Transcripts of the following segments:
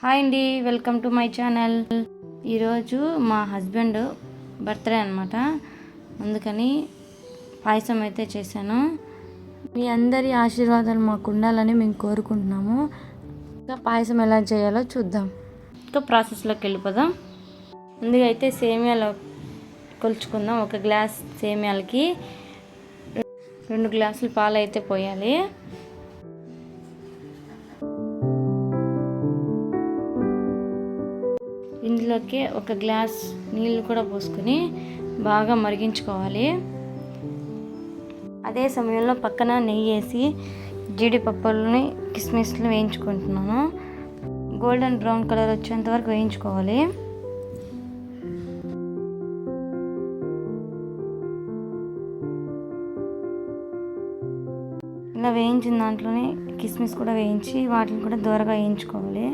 Hi అండి welcome to my channel. ఈరోజు మా హస్బెండ్ బర్త్డే అనమాట అందుకని పాయసం అయితే చేశాను. మీ అందరి ఆశీర్వాదాలు మాకు ఉండాలని మేము కోరుకుంటున్నాము. ఇంకా పాయసం ఎలా చేయాలో చూద్దాం. ఇంకా ప్రాసెస్లోకి వెళ్ళిపోదాం. ముందుగా అయితే సేమియాలో కొలుచుకుందాం. ఒక గ్లాస్ సేమియాలకి రెండు గ్లాసులు పాలు అయితే పోయాలి. ఇందులోకి ఒక గ్లాస్ నీళ్ళు కూడా పోసుకొని బాగా మరిగించుకోవాలి. అదే సమయంలో పక్కన నెయ్యి వేసి జీడిపప్పులని కిస్మిస్లు వేయించుకుంటున్నాను. గోల్డెన్ బ్రౌన్ కలర్ వచ్చేంత వరకు వేయించుకోవాలి. ఇలా వేయించిన దాంట్లోనే కిస్మిస్ కూడా వేయించి వాటిని కూడా దూరగా వేయించుకోవాలి.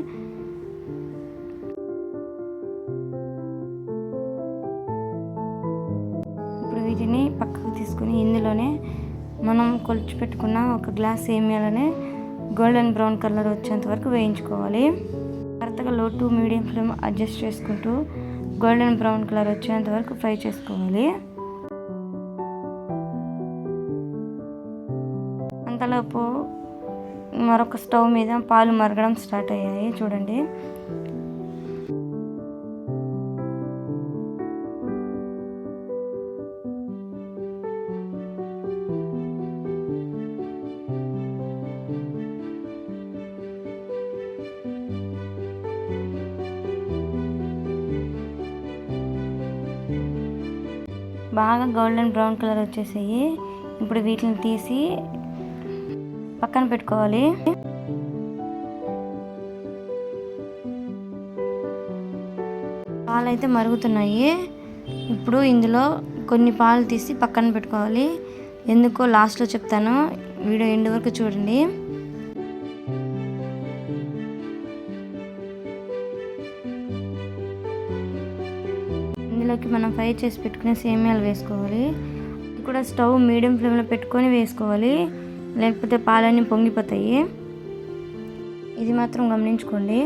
వీటిని పక్కకు తీసుకుని ఇందులోనే మనం కొలిచి పెట్టుకున్న ఒక గ్లాస్ సేమియాలనే గోల్డెన్ బ్రౌన్ కలర్ వచ్చేంత వరకు వేయించుకోవాలి. కరెక్ట్గా low to medium flame adjust చేసుకుంటూ గోల్డెన్ బ్రౌన్ కలర్ వచ్చేంత వరకు ఫ్రై చేసుకోవాలి. అంతలోపు మరొక స్టవ్ మీద పాలు మరగడం స్టార్ట్ అయ్యాయి. చూడండి. బాగా గోల్డెన్ బ్రౌన్ కలర్ వచ్చేసాయి. ఇప్పుడు వీటిని తీసి పక్కన పెట్టుకోవాలి. పాలు అయితే మరుగుతున్నాయి. ఇప్పుడు ఇందులో కొన్ని పాలు తీసి పక్కన పెట్టుకోవాలి. ఎందుకో లాస్ట్లో చెప్తాను. వీడియో ఎండ్ వరకు చూడండి. ఇందులోకి మనం ఫ్రై చేసి పెట్టుకునే సేమియాలు వేసుకోవాలి. ఇక్కడ స్టవ్ మీడియం ఫ్లేమ్లో పెట్టుకొని వేసుకోవాలి. లేకపోతే పాలన్నీ పొంగిపోతాయి. ఇది మాత్రం గమనించుకోండి.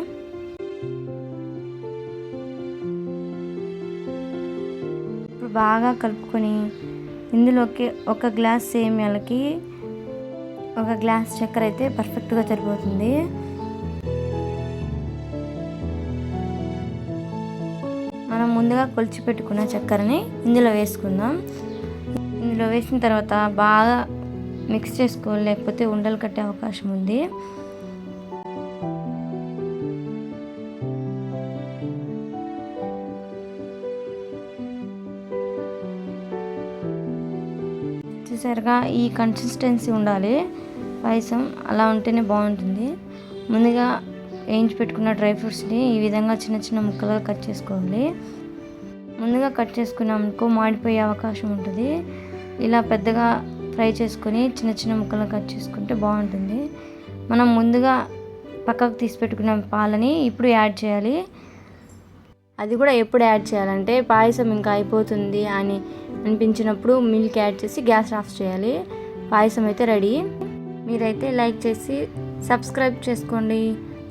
ఇప్పుడు బాగా కలుపుకొని ఇందులోకి ఒక గ్లాస్ సేమియాలకి ఒక గ్లాస్ చక్కెర అయితే పర్ఫెక్ట్గా సరిపోతుంది. మనం ముందుగా కొలిచి పెట్టుకున్న చక్కెరని ఇందులో వేసుకుందాం. ఇందులో వేసిన తర్వాత బాగా మిక్స్ చేసుకోవాలి లేకపోతే ఉండలు కట్టే అవకాశం ఉంది. చూసారుగా ఈ కన్సిస్టెన్సీ ఉండాలి. పాయసం అలా ఉంటేనే బాగుంటుంది. ముందుగా వేయించి పెట్టుకున్న డ్రై ఫ్రూట్స్ని ఈ విధంగా చిన్న చిన్న ముక్కలుగా కట్ చేసుకోవాలి. ముందుగా కట్ చేసుకున్నామనుకో మాడిపోయే అవకాశం ఉంటుంది. ఇలా పెద్దగా ఫ్రై చేసుకొని చిన్న చిన్న ముక్కలుగా కట్ చేసుకుంటే బాగుంటుంది. మనం ముందుగా పక్కకు తీసి పెట్టుకున్న పాలని ఇప్పుడు యాడ్ చేయాలి. అది కూడా ఎప్పుడు యాడ్ చేయాలంటే పాయసం ఇంకా అయిపోతుంది అని అనిపించినప్పుడు మిల్క్ యాడ్ చేసి గ్యాస్ ఆఫ్ చేయాలి. పాయసం అయితే రెడీ. మీరైతే లైక్ చేసి సబ్స్క్రైబ్ చేసుకోండి.